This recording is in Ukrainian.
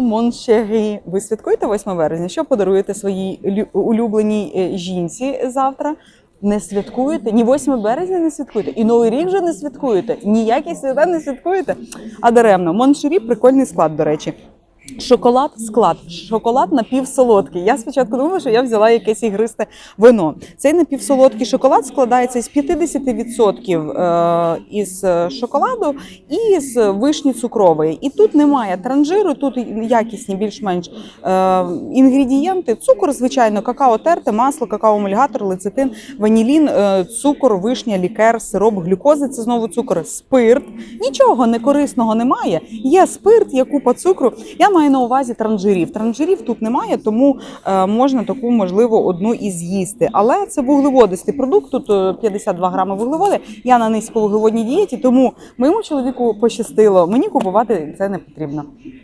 Mon. Ви святкуєте 8 березня? Що подаруєте своїй улюбленій е, жінці завтра? Не святкуєте? Ні 8 березня не святкуєте, і Новий рік вже не святкуєте. Ніякі свята не святкуєте. А даремно. Моншері прикольний склад, до речі. Шоколад склад. Шоколад напівсолодкий. Я спочатку думала, що я взяла якесь ігристе вино. Цей напівсолодкий шоколад складається з 50% е, із е, шоколаду і з вишні цукрової. І тут немає транжиру, тут якісні більш-менш е, інгредієнти. Цукор, звичайно, какао терте, масло, какао-емульгатор, лецитин, ванілін, цукор, вишня, лікер, сироп, глюкоза це знову цукор, спирт. Нічого некорисного немає. Є спирт, є купа цукру. Я маю на увазі транжирів. Транжирів тут немає, тому е, можна таку, можливо, одну і з'їсти. Але це вуглеводистий продукт. Тут е, 52 грами вуглеводи. Я на низьковуглеводній дієті, тому моєму чоловіку пощастило. Мені купувати це не потрібно.